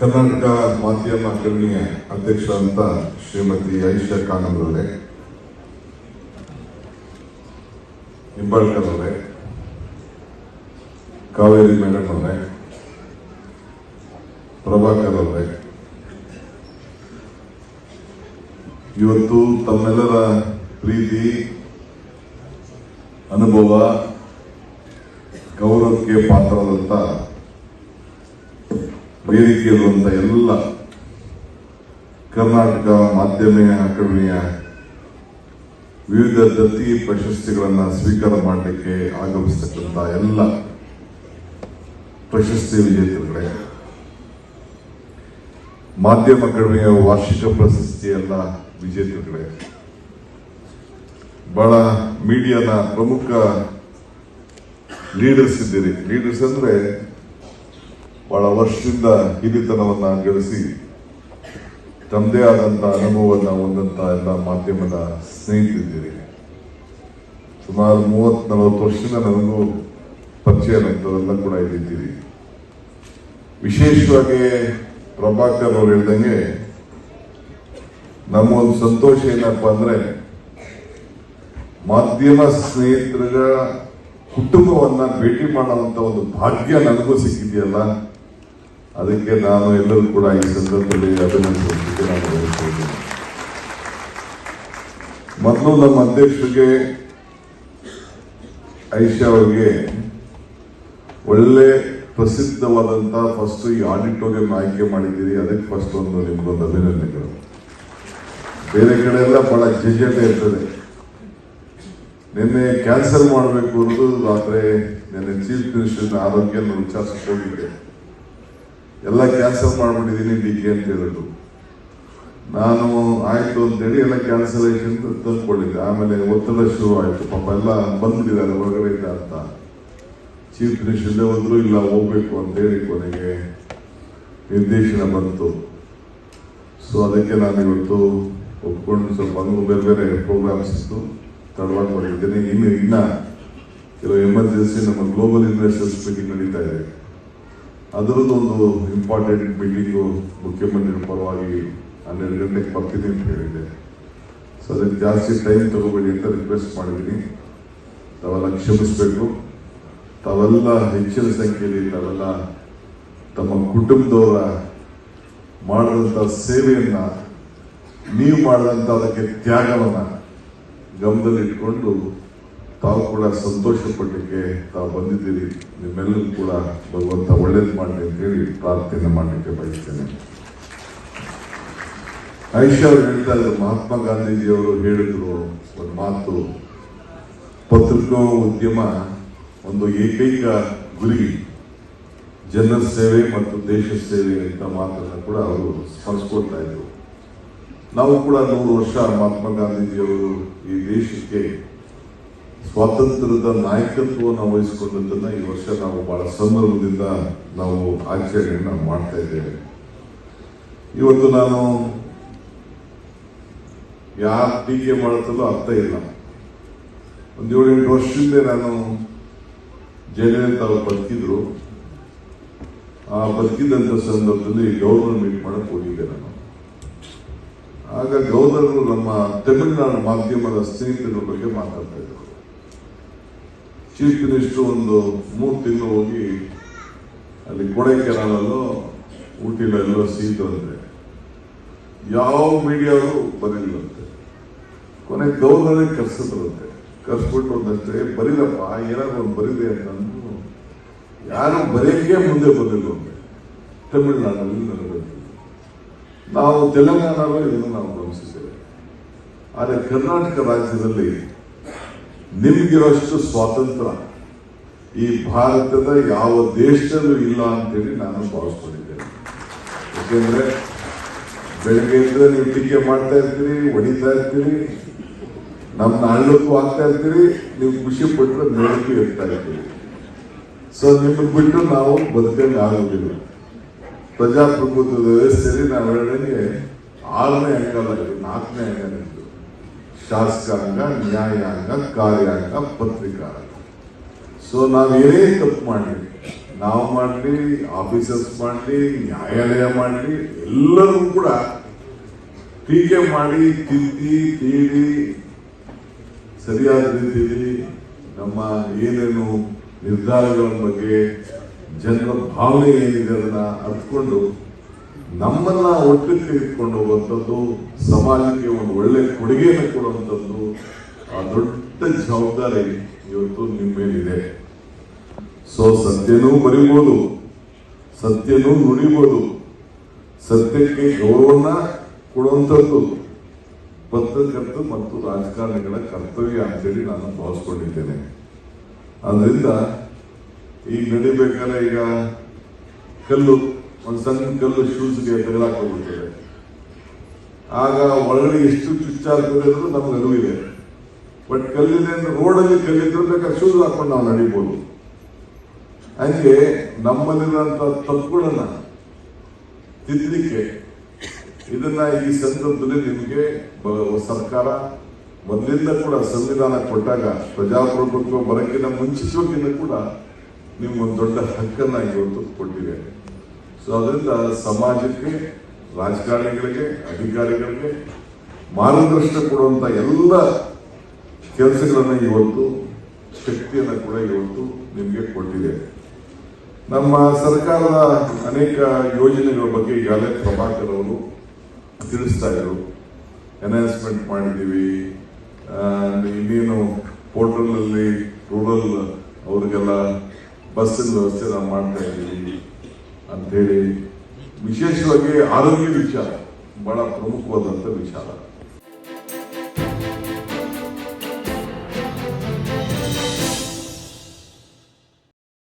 ಕರ್ನಾಟಕ ಮಾಧ್ಯಮ ಅಕಾಡೆಮಿಯ ಅಧ್ಯಕ್ಷ ಅಂತ ಶ್ರೀಮತಿ ಐಷಾ ಖಾನಂ ಅವರೇ ನಿಂಬಾಳ್ಕರ್ ಅವರೇ ಕಾವೇರಿ ಮೇಡಮ್ ಅವರೇ ಪ್ರಭಾಕರ್ ಅವರೇ ಇವತ್ತು ತಮ್ಮೆಲ್ಲರ ಪ್ರೀತಿ, ಅನುಭವ ಗೌರವಕ್ಕೆ ಪಾತ್ರವಾದಂತ ವೇದಿಕೆಯಲ್ಲಿರುವಂತ ಎಲ್ಲ ಕರ್ನಾಟಕ ಮಾಧ್ಯಮ ಅಕಾಡೆಮಿಯ ವಿವಿಧ ದತ್ತಿ ಪ್ರಶಸ್ತಿಗಳನ್ನು ಸ್ವೀಕಾರ ಮಾಡಲಿಕ್ಕೆ ಆಗಮಿಸ್ತಕ್ಕಂಥ ಎಲ್ಲ ಪ್ರಶಸ್ತಿ ವಿಜೇತರುಗಳೇ, ಮಾಧ್ಯಮ ಅಕಾಡೆಮಿಯ ವಾರ್ಷಿಕ ಪ್ರಶಸ್ತಿ ಎಲ್ಲ ವಿಜೇತರುಗಳೇ, ಬಹಳ ಮೀಡಿಯಾನ ಪ್ರಮುಖ ಲೀಡರ್ಸ್ ಇದ್ದೀರಿ. ಲೀಡರ್ಸ್ ಅಂದ್ರೆ ಬಹಳ ವರ್ಷದಿಂದ ಹಿರಿತನವನ್ನ ಗಳಿಸಿ ತಮ್ಮದೇ ಆದಂತ ಅನುಭವವನ್ನ ಹೊಂದಂತ ಎಲ್ಲ ಮಾಧ್ಯಮದ ಸ್ನೇಹಿತರಿದ್ದೀರಿ. ಸುಮಾರು ಮೂವತ್ ನಲವತ್ತು ವರ್ಷದಿಂದ ನನಗೂ ಪರಿಚಯ ಇದ್ದವರೆಲ್ಲ ಕೂಡ ಇಲ್ಲಿದ್ದೀರಿ ವಿಶೇಷವಾಗಿ ಪ್ರಭಾಕರ್ ಅವರು ಹೇಳ್ದಂಗೆ ನಮ್ಮ ಒಂದು ಸಂತೋಷ ಏನಪ್ಪ ಅಂದ್ರೆ ಮಾಧ್ಯಮ ಸ್ನೇಹಿತರ ಕುಟುಂಬವನ್ನ ಭೇಟಿ ಮಾಡುವಂತ ಒಂದು ಭಾಗ್ಯ ನನಗೂ ಸಿಕ್ಕಿದೆಯಲ್ಲ. ಅದಕ್ಕೆ ನಾನು ಎಲ್ಲರೂ ಕೂಡ ಈ ಸಂದರ್ಭದಲ್ಲಿ ಅಭಿನಂದಿಸೋದಕ್ಕೆ ನಾನು ಮೊದಲು ನಮ್ಮ ಅಧ್ಯಕ್ಷರಿಗೆ ಐಷಾ ಅವರಿಗೆ ಒಳ್ಳೆ ಪ್ರಸಿದ್ಧವಾದಂತ ಫಸ್ಟ್ ಈ ಆಡಿಟೋರಿಯಂ ಆಯ್ಕೆ ಮಾಡಿದ್ದೀರಿ. ಅದಕ್ಕೆ ಫಸ್ಟ್ ಒಂದು ನಿಮ್ಗೊಂದು ಅಭಿನಂದನೆಗಳು. ಬೇರೆ ಕಡೆ ಎಲ್ಲ ಬಹಳ ಜಂಜಾಟ ಇರ್ತದೆ. ನಿನ್ನೆ ಕ್ಯಾನ್ಸಲ್ ಮಾಡಬೇಕು ಅನ್ನೋದು ರಾತ್ರಿ ನಿನ್ನೆ ಚೀಫ್ ಮಿನಿಸ್ಟರ್ ಆರೋಗ್ಯ ವಿಚಾರಿಸ್ಕೊಂಡಿದ್ದೆ. ಎಲ್ಲ ಕ್ಯಾನ್ಸಲ್ ಮಾಡ್ಬಿಟ್ಟಿದ್ದೀನಿ ಡಿ ಕೆ ಅಂತ ಹೇಳಿದ್ರು. ನಾನು ಆಯ್ತು ಅಂತೇಳಿ ಎಲ್ಲ ಕ್ಯಾನ್ಸಲೇಷನ್ ತಂದ್ಕೊಂಡಿದ್ದೆ ಆಮೇಲೆ ಒತ್ತಡ ಶುರು ಆಯ್ತು ಪಾಪ ಎಲ್ಲ ಬಂದ್ಬಿಟ್ಟಿದ್ದಾರೆ ಹೊರಗಡೆಯಿಂದ ಅಂತ. ಚೀಫ್ ಮಿನಿಸ್ಟರ್ ಹೋದ್ರು ಇಲ್ಲ, ಹೋಗ್ಬೇಕು ಅಂತೇಳಿ ಕೊನೆಗೆ ನಿರ್ದೇಶನ ಬಂತು. ಸೊ ಅದಕ್ಕೆ ನಾನು ಇವತ್ತು ಒಪ್ಕೊಂಡು ಸ್ವಲ್ಪ ಬಂದು ಬೇರೆ ಬೇರೆ ಪ್ರೋಗ್ರಾಮ್ಸ್ ಇತ್ತು. ತಡವಾಗಿ ಮಾಡಿದ್ದೇನೆ. ಇನ್ನು, ಇನ್ನ ಕೆಲವು ಎಮರ್ಜೆನ್ಸಿ ನಮ್ಮ ಗ್ಲೋಬಲ್ ಇನ್ವೆಸ್ಟರ್ಸ್ ಮೀಟಿಂಗ್ ನಡೀತಾ ಇದೆ. ಅದರದ್ದು ಒಂದು ಇಂಪಾರ್ಟೆಂಟ್ ಮೀಟಿಂಗು ಮುಖ್ಯಮಂತ್ರಿ ಪರವಾಗಿ ಹನ್ನೆರಡು ಗಂಟೆಗೆ ಬರ್ತೀನಿ ಅಂತ ಹೇಳಿದೆ. ಸೊ ಅದಕ್ಕೆ ಜಾಸ್ತಿ ಟೈಮ್ ತಗೋಬೇಡಿ ಅಂತ ರಿಕ್ವೆಸ್ಟ್ ಮಾಡಿದ್ದೀನಿ. ತಾವೆಲ್ಲ ಕ್ಷಮಿಸಬೇಕು. ತಾವೆಲ್ಲ ಹೆಚ್ಚಿನ ಸಂಖ್ಯೆಯಲ್ಲಿ ತಾವೆಲ್ಲ ತಮ್ಮ ಕುಟುಂಬದವರ ಮಾಡಿದಂಥ ಸೇವೆಯನ್ನ, ನೀವು ಮಾಡಿದಂಥ ಅದಕ್ಕೆ ತ್ಯಾಗವನ್ನು ಗಮನದಲ್ಲಿ ಇಟ್ಕೊಂಡು ತಾವು ಕೂಡ ಸಂತೋಷ ಪಡಲಿಕ್ಕೆ ತಾವು ಬಂದಿದ್ದೀರಿ. ನಿಮ್ಮೆಲ್ಲರೂ ಕೂಡ ಭಗವಂತ ಒಳ್ಳೇದು ಮಾಡಲಿ ಅಂತ ಹೇಳಿ ಪ್ರಾರ್ಥನೆ ಮಾಡಲಿಕ್ಕೆ ಬಯಸ್ತೇನೆ. ಐಶ್ ಅವರು ಹೇಳ್ತಾ ಇದ್ರು, ಮಹಾತ್ಮ ಗಾಂಧೀಜಿಯವರು ಹೇಳಿದ್ರು ಒಂದು ಮಾತು. ಪತ್ರಿಕಾ ಉದ್ಯಮ ಒಂದು ಏಕೈಕ ಗುರಿ. ಜನರ ಸೇವೆ ಮತ್ತು ದೇಶ ಸೇವೆ ಅಂತ ಮಾತನ್ನು ಕೂಡ ಅವರು ಸ್ಮರಿಸ್ಕೊಳ್ತಾ ಇದ್ರು. ನಾವು ಕೂಡ ನೂರು ವರ್ಷ ಮಹಾತ್ಮ ಗಾಂಧೀಜಿಯವರು ಈ ದೇಶಕ್ಕೆ ಸ್ವಾತಂತ್ರ್ಯದ ನಾಯಕತ್ವವನ್ನು ವಹಿಸಿಕೊಂಡದನ್ನ ಈ ವರ್ಷ ನಾವು ಬಹಳ ಸಂದರ್ಭದಿಂದ ನಾವು ಆಚರಣೆಯನ್ನ ಮಾಡ್ತಾ ಇದ್ದೇವೆ. ಇವತ್ತು ನಾನು ಯಾರು ಟೀಕೆ ಮಾಡುತ್ತಲೋ ಅರ್ಥ ಇಲ್ಲ. ಒಂದು ಏಳೆಂಟು ವರ್ಷದಿಂದ ನಾನು ಜಯಲಲಿತಾ ಅವರು ಬದುಕಿದ್ರು. ಆ ಬದುಕಿದಂತ ಸಂದರ್ಭದಲ್ಲಿ ಗೌರ್ನರ್ ಮೀಟ್ ಮಾಡಕ್ ಹೋಗಿದ್ದೆ ನಾನು. ಆಗ ಗೌರ್ನರ್ ನಮ್ಮ ತಮಿಳುನಾಡು ಮಾಧ್ಯಮದ ಸ್ನೇಹಿತರ ಬಗ್ಗೆ ಮಾತಾಡ್ತಾ ಇದ್ರು. ಚೀಫ್ ಒಂದು ಮೂರು ತಿಂಗಳು ಹೋಗಿ ಅಲ್ಲಿ ಕೊಡೈಕೆನಾಲಲ್ಲೋ ಊಟಿಲೆಲ್ಲೋ ಅಂದರೆ ಯಾವ ಮೀಡಿಯಾವು ಬರಲಿಲ್ಲಂತೆ. ಕೊನೆ ಗೌರ್ನರೇ ಕರ್ಸಿದ್ರಂತೆ. ಕರ್ಸ್ಬಿಟ್ಟು ಒಂದಂತೆ ಬರೀಲಪ್ಪ, ಏನಾದ್ರು ಒಂದು ಬರೀದೆ ಅಂತ ಅಂದು ಯಾರು ಬರೆಯಕ್ಕೆ ಮುಂದೆ ಬಂದಿಲ್ಲಂತೆ ತಮಿಳುನಾಡಲ್ಲಿ ನನಗೆ ನಾವು ತೆಲಂಗಾಣಲ್ಲೂ ಇದನ್ನು ನಾವು ಗಮನಿಸಿದ್ದೇವೆ. ಆದರೆ ಕರ್ನಾಟಕ ರಾಜ್ಯದಲ್ಲಿ ನಿಮ್ಗಿರೋಷ್ಟು ಸ್ವಾತಂತ್ರ್ಯ. ಈ ಭಾರತದ ಯಾವ ದೇಶದಲ್ಲೂ ಇಲ್ಲ ಅಂತೇಳಿ ನಾನು ಭಾವಿಸ್ಕೊಂಡಿದ್ದೇನೆ. ಯಾಕೆಂದ್ರೆ ಬೆಳಗ್ಗೆ ಎದ್ರೆ ನೀವು ಟೀಕೆ ಮಾಡ್ತಾ ಇರ್ತೀರಿ, ಹೊಡಿತಾ ಇರ್ತೀರಿ ನಮ್ಮನ್ನ ಅಳ್ಳಕ್ಕೂ ಆಗ್ತಾ ಇರ್ತೀರಿ, ನೀವು ಖುಷಿ ಪಟ್ಟರೆ ನೋಡಕ್ಕೂ ಇರ್ತಾ ಇರ್ತೀರಿ. ಸೊ ನಿಮ್ಮನ್ನು ಬಿಟ್ಟು ನಾವು ಬದುಕಂಗೆ ಆಗೋದಿಲ್ಲ. ಪ್ರಜಾಪ್ರಭುತ್ವದ ವ್ಯವಸ್ಥೆಯಲ್ಲಿ ನಾವು ಹೇಳಿದಂಗೆ ಆರನೇ ಅಂಗಲ್ಲ ನಾಲ್ಕನೇ ಅಂಗ ನಿಮ್ದು ಶಾಸಕಾಂಗ ನ್ಯಾಯಾಂಗ ಕಾರ್ಯಾಂಗ ಪತ್ರಿಕಾಂಗ ಸೊ ನಾವು ಏನೇ ತಪ್ಪು ಮಾಡಲಿ, ನಾವು ಮಾಡಲಿ, ಆಫೀಸರ್ಸ್ ಮಾಡಲಿ, ನ್ಯಾಯಾಲಯ ಮಾಡಲಿ, ಎಲ್ಲರೂ ಕೂಡ ಟೀಕೆ ಮಾಡಿ, ತಿದ್ದಿ ತೀಡಿ ಸರಿಯಾದ ರೀತಿಯಲ್ಲಿ ನಮ್ಮ ಏನೇನು ನಿರ್ಧಾರಗಳ ಬಗ್ಗೆ ಜನರ ಭಾವನೆ ಏನಿದೆ ಅದನ್ನ ಅರ್ಥಕೊಂಡು ನಮ್ಮನ್ನ ಒಟ್ಟಿಗೆ ತೆಗೆದುಕೊಂಡು ಹೋಗುವಂಥದ್ದು, ಸಮಾಜಕ್ಕೆ ಒಂದು ಒಳ್ಳೆ ಕೊಡುಗೆಯನ್ನು ಕೊಡುವಂಥದ್ದು, ಆ ದೊಡ್ಡ ಜವಾಬ್ದಾರಿ ಇವತ್ತು ನಿಮ್ಮ ಮೇಲಿದೆ. ಸೊ ಸತ್ಯನೂ ಬರಿಬೋದು ಸತ್ಯನೂ ನುಡಿಬೋದು, ಸತ್ಯಕ್ಕೆ ಗೌರವನ ಕೊಡುವಂಥದ್ದು ಪತ್ರಕರ್ತರು ಮತ್ತು ರಾಜಕಾರಣಿಗಳ ಕರ್ತವ್ಯ ಅಂತೇಳಿ ನಾನು ಭಾವಿಸ್ಕೊಂಡಿದ್ದೇನೆ. ಆದ್ರಿಂದ, ಈಗ ನಡಿಬೇಕಾದ್ರೆ ಈಗ ಕಲ್ಲು ಒಂದು ಸಣ್ಣ ಕಲ್ಲು ಶೂಸ್ಗೆ ತಗಲಾಕೋಗ್ಬಿಡ್ತದೆ ಆಗ ಒಳಗಡೆ ಎಷ್ಟು ಚುಚ್ಚಾಗ್ತದೆ ಅಂದ್ರೆ ನಮ್ಗೆ ಅರಿವಿದೆ ಬಟ್ ಕಲ್ಲಿದೆ ಅಂದ್ರೆ ರೋಡಲ್ಲಿ ಕಲ್ಲಿದ್ರು ಬೇಕಾದ್ರೆ ಶೂಸ್ ಹಾಕೊಂಡು ನಾವು ನಡಿಬೋದು. ಹಂಗೆ ನಮ್ಮಲ್ಲಿರುವಂತ ತಪ್ಪುಗಳನ್ನ ತಿದ್ದಲಿಕ್ಕೆ ಇದನ್ನ ಈ ಸಂದರ್ಭದಲ್ಲಿ ನಿಮಗೆ ಸರ್ಕಾರ ಮೊದಲಿಂದ ಕೂಡ ಸಂವಿಧಾನ ಕೊಟ್ಟಾಗ ಪ್ರಜಾಪ್ರಭುತ್ವ ಬರಕ್ಕಿಂತ ಮುಂಚಿತವಾಗಿಂದ ಕೂಡ ನಿಮ್ಗೊಂದು ದೊಡ್ಡ ಹಕ್ಕನ್ನ ಇವತ್ತು ಕೊಟ್ಟಿದೆ. ಸೊ ಅದರಿಂದ ಸಮಾಜಕ್ಕೆ ರಾಜಕಾರಣಿಗಳಿಗೆ ಅಧಿಕಾರಿಗಳಿಗೆ ಮಾರ್ಗದರ್ಶನ ಕೊಡುವಂತ ಎಲ್ಲ ಕೆಲಸಗಳನ್ನು ಇವತ್ತು ಶಕ್ತಿಯನ್ನು ಕೂಡ ಇವತ್ತು ನಿಮಗೆ ಕೊಟ್ಟಿದೆ ನಮ್ಮ ಸರ್ಕಾರದ ಅನೇಕ ಯೋಜನೆಗಳ ಬಗ್ಗೆ ಈಗಾಗಲೇ ಪ್ರಭಾಕರ್ ಅವರು ತಿಳಿಸ್ತಾ ಇದ್ರು ಎನ್ಹಾನ್ಸ್ಮೆಂಟ್ ಮಾಡಿದ್ದೀವಿ ಇನ್ನೇನು ಪೋರ್ಟಲ್ನಲ್ಲಿ ರೂರಲ್ ಅವ್ರಿಗೆಲ್ಲ ಬಸ್ಸಿನ ವ್ಯವಸ್ಥೆ ನಾವು ಮಾಡ್ತಾ ಇದ್ದೀವಿ ಅಂತೇಳಿ ವಿಶೇಷವಾಗಿ ಆರೋಗ್ಯ ವಿಚಾರ ಬಹಳ ಪ್ರಮುಖವಾದಂಥ ವಿಚಾರ.